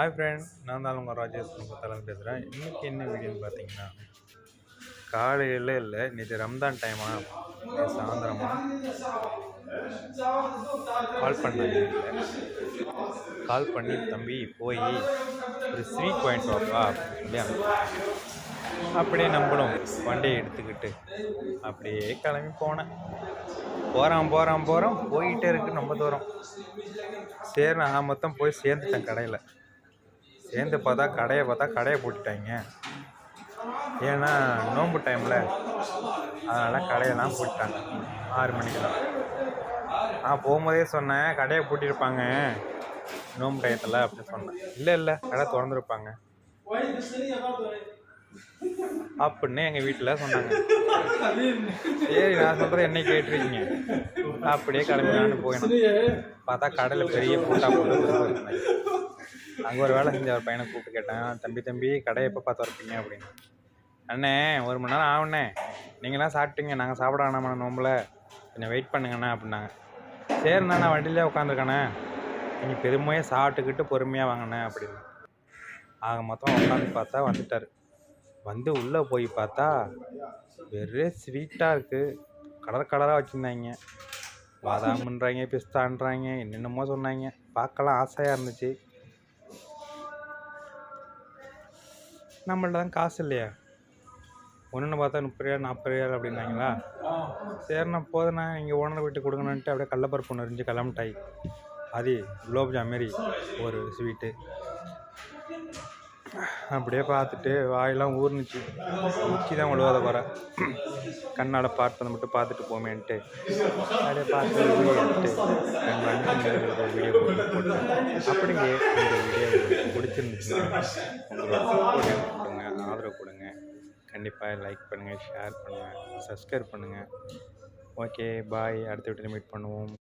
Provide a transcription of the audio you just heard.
Hi friend நான் தான் உங்கள் ராஜேஷ் தலைமை பேசுகிறேன் இன்றைக்கி என்ன வீடியோன்னு பார்த்தீங்கன்னா காலையில் இல்லை நேற்று ரம்ஜான் டைமா சாயந்தரமா கால் பண்ணாங்க கால் பண்ணி தம்பி போய் ஒரு ஸ்வீட் பாயிண்ட் வாப்பா இல்லையா அப்படியே நம்மளும் வண்டியை எடுத்துக்கிட்டு அப்படியே கிளம்பி போனேன். போகிறான் போகிறான் போகிறோம் போயிட்டே இருக்கு ரொம்ப தூரம். சரி நான் மொத்தம் போய் சேர்ந்துட்டேன் கடையில். சேர்ந்து பார்த்தா கடையை பார்த்தா கடையை போட்டுட்டாங்க. ஏன்னா நோம்பு டைமில் அதனால் கடையெல்லாம் போட்டுட்டாங்க. ஆறு மணிக்கெல்லாம். நான் போகும்போதே சொன்னேன் கடையை பூட்டியிருப்பாங்க. நோன்பு டயத்தில் அப்படின்னு சொன்னேன். இல்லை இல்லை கடை திறந்துருப்பாங்க. அப்படின்னு எங்கள் வீட்டில் சொன்னாங்க. சரி நான் சொல்கிறது என்ன கேட்டிருக்கீங்க. அப்படியே கிளம்பினான்னு போயிடும் பார்த்தா கடையில் பெரிய பூட்டா போட்டு அங்கே ஒரு வேலை செஞ்ச ஒரு பையனை கூப்பிட்டு கேட்டேன். தம்பி தம்பி கடையை எப்போ பார்த்து வரப்பீங்க அப்படின்னு. அண்ணே ஒரு மணி நேரம் ஆகுண்ணே நீங்களாம் சாப்பிட்டீங்க. நாங்கள் சாப்பிட வேணாமா நோம்பில். கொஞ்சம் வெயிட் பண்ணுங்கண்ணே அப்படின்னாங்க. சரிண்ணா நான் வண்டியிலே உட்காந்துருக்கேண்ணே. நீங்கள் பெருமையாக சாப்பிட்டுக்கிட்டு பொறுமையாக வாங்கண்ணே அப்படின்னு. ஆக மொத்தம் உட்காந்து பார்த்தா வந்துட்டார். வந்து உள்ளே போய் பார்த்தா வெறும் ஸ்வீட்டாக இருக்குது கலர் கலராக வச்சுருந்தாங்க. பாதாம்ன்றாங்க பிஸ்தான்றாங்க என்னென்னமோ சொன்னாங்க. பார்க்கலாம் ஆசையாக இருந்துச்சு. நம்மள்ட்ட தான் காசு இல்லையா? ஒன்று பார்த்தா முப்பது ரூபா நாற்பது ரூபா அப்படின்னாங்களா? சரிண்ணா போதுண்ணா நீங்கள் ஓனர் வீட்டு கொடுங்கன்னுட்டு அப்படியே கள்ளப்பருப்பு ஒன்று இருந்துச்சு கிளம்பிட்டாய். அது குலோப்ஜாம் மாரி ஒரு ஸ்வீட்டு அப்படியே பார்த்துட்டு வாயெல்லாம் ஊர்னுச்சு. ஊற்றி தான் உழுவாத வர கண்ணால் பார்த்ததை மட்டும் பார்த்துட்டு போமேன்ட்டு. அப்படியே பார்த்து வீடியோ எடுத்து வீடியோ போட்டு அப்படிங்க இந்த வீடியோ பிடிச்சிருந்துச்சுன்னா கொடுங்க ஆதரவு கொடுங்க. கண்டிப்பாக லைக் பண்ணுங்கள் ஷேர் பண்ணுங்கள் சப்ஸ்கிரைப் பண்ணுங்கள் ஓகே பாய் அடுத்த வீட்டில் மீட் பண்ணுவோம்.